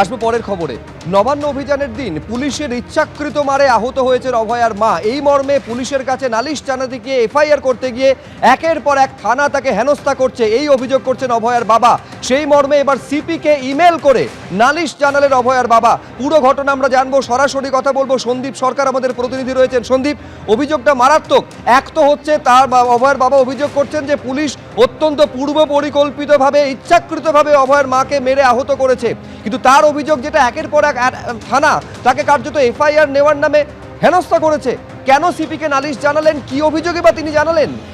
আসব পরের খবরে। নবান্ন অভিযানের দিন পুলিশের ইচ্ছাকৃত মারে আহত হয়েছে অভয়ার মা। এই মর্মে পুলিশের কাছে নালিশ জানাতে গিয়ে এফআইআর করতে গিয়ে একের পর এক থানা তাকে হেনস্থা করছে। এই অভিযোগ করছেন অভয়ার বাবা। সেই মর্মে এবার সিপিকে ইমেল করে নালিশ জানালেন অভয়ার বাবা। পুরো ঘটনা আমরা জানব, সরাসরি কথা বলব। সন্দীপ সরকার আমাদের প্রতিনিধি রয়েছেন। সন্দীপ, অভিযোগটা মারাত্মক। এক তো হচ্ছে তার অভয়ের বাবা অভিযোগ করছেন যে পুলিশ অত্যন্ত পূর্ব পরিকল্পিতভাবে ইচ্ছাকৃতভাবে অভয়ের মাকে মেরে আহত করেছে। কিন্তু তার অভিযোগ যেটা একের পর এক- থানা, তাকে কার্যত এফআইআর নেওয়ার নামে হেনস্থা করেছে। কেন সিপিকে নালিশ জানালেন? কি অভিযোগে বা তিনি জানালেন?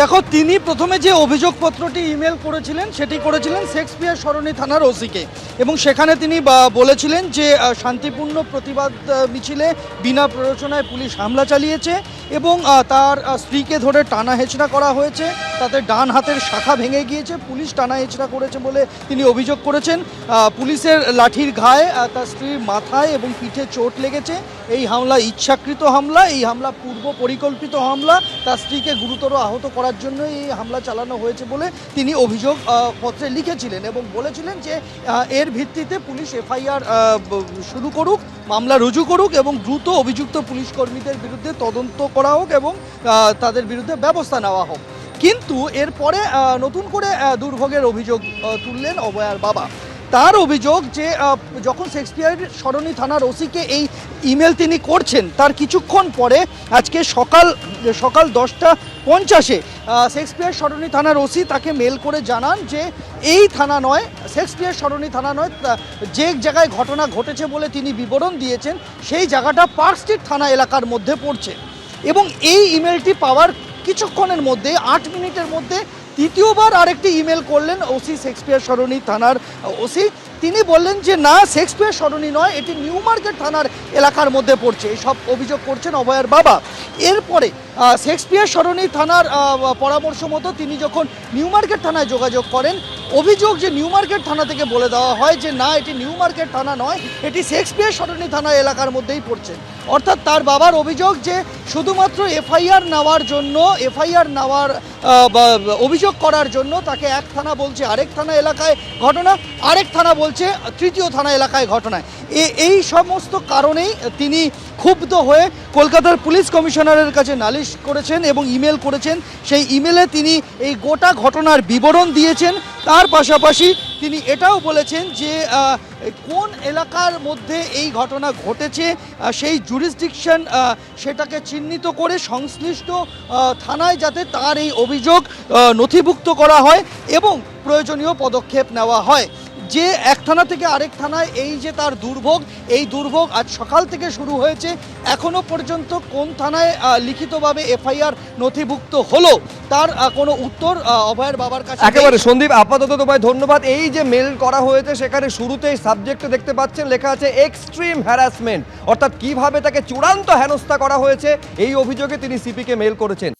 দেখো, তিনি প্রথমে যে অভিযোগপত্রটি ইমেল করেছিলেন, সেটি করেছিলেন শেক্সপিয়ার সরণি থানার ওসিকে। এবং সেখানে তিনি বলেছিলেন যে শান্তিপূর্ণ প্রতিবাদ মিছিলে বিনা প্ররোচনায় পুলিশ হামলা চালিয়েছে এবং তার স্ত্রীকে ধরে টানা হেঁচড়া করা হয়েছে। তাতে ডান হাতের শাখা ভেঙে গিয়েছে, পুলিশ টানা হেঁচড়া করেছে বলে তিনি অভিযোগ করেছেন। পুলিশের লাঠির ঘায়ে তার স্ত্রীর মাথায় এবং পিঠে চোট লেগেছে। এই হামলা ইচ্ছাকৃত হামলা, এই হামলা পূর্ব পরিকল্পিত হামলা। তার স্ত্রীকে গুরুতর আহত করার জন্য এই হামলা চালানো হয়েছে বলে তিনি অভিযোগ পত্রে লিখেছিলেন এবং বলেছিলেন যে এর ভিত্তিতে পুলিশ এফআইআর শুরু করুক, মামলা রুজু করুক এবং দ্রুত অভিযুক্ত পুলিশ কর্মীদের বিরুদ্ধে তদন্ত করা হোক এবং তাদের বিরুদ্ধে ব্যবস্থা নেওয়া হোক। কিন্তু এরপরে নতুন করে দুর্ভোগের অভিযোগ তুললেন অভয়ার বাবা। তার অভিযোগ যে যখন শেক্সপিয়ার সরণি থানার ওসিকে এই ইমেল তিনি করছেন, তার কিছুক্ষণ পরে আজকে সকাল সকাল দশটা পঞ্চাশে শেক্সপিয়ার সরণি থানার ওসি তাকে মেল করে জানান যে, এই থানা নয়, শেক্সপিয়ার সরণি থানা নয় যে জায়গায় ঘটনা ঘটেছে বলে তিনি বিবরণ দিয়েছেন, সেই জায়গাটা পার্ক স্ট্রিট থানা এলাকার মধ্যে পড়ছে। এবং এই ইমেলটি পাওয়ার কিছুক্ষণের মধ্যে, আট মিনিটের মধ্যে তৃতীয়বার আরেকটি ইমেল করলেন ওসি শেক্সপিয়ার সরণি থানার ওসি। তিনি বললেন যে, না, শেক্সপিয়ার সরণি নয়, এটি নিউ মার্কেট থানার এলাকার মধ্যে পড়ছে। এসব অভিযোগ করছেন অভয়ের বাবা। এরপরে শেক্সপিয়ার সরণি থানার পরামর্শ মতো তিনি যখন নিউ মার্কেট থানায় যোগাযোগ করেন, অভিযোগ যে নিউ মার্কেট থানা থেকে বলে দেওয়া হয় যে না, এটি নিউ মার্কেট থানা নয়, এটি শেক্সপিয়ার সরণি থানা এলাকার মধ্যেই পড়ছে। অর্থাৎ তার বাবার অভিযোগ যে শুধুমাত্র এফআইআর নেওয়ার জন্য, এফআইআর নেওয়ার অভিযোগ করার জন্য তাকে এক থানা বলছে, আরেক থানা এলাকায় ঘটনা, আরেক থানা বলছে তৃতীয় থানা এলাকায় ঘটনায়। এই সমস্ত কারণেই তিনি ক্ষুব্ধ হয়ে কলকাতার পুলিশ কমিশনারের কাছে নালিশ করেছেন এবং ইমেল করেছেন। সেই ইমেলে তিনি এই গোটা ঘটনার বিবরণ দিয়েছেন। তার পাশাপাশি তিনি এটাও বলেছেন যে কোন এলাকার মধ্যে এই ঘটনা ঘটেছে সেই জুরিসডিকশন সেটাকে চিহ্নিত করে সংশ্লিষ্ট থানায় যাতে তার এই অভিযোগ নথিভুক্ত করা হয় এবং প্রয়োজনীয় পদক্ষেপ নেওয়া হয়। যে এক থানা থেকে আরেক থানায় এই যে তার দুর্ভোগ, এই দুর্ভোগ আজ সকাল থেকে শুরু হয়েছে, এখনও পর্যন্ত কোন থানায় লিখিতভাবে এফআইআর নথিভুক্ত হলো, তার কোনো উত্তর অভয়ের বাবার কাছে একেবারে সন্দীপ, আপাতত তোমায় ধন্যবাদ। এই যে মেল করা হয়েছে, সেখানে শুরুতেই সাবজেক্টে দেখতে পাচ্ছেন, লেখা আছে এক্সট্রিম হ্যারাসমেন্ট, অর্থাৎ কীভাবে তাকে চূড়ান্ত হেনস্থা করা হয়েছে, এই অভিযোগে তিনি সিপিকে মেল করেছেন।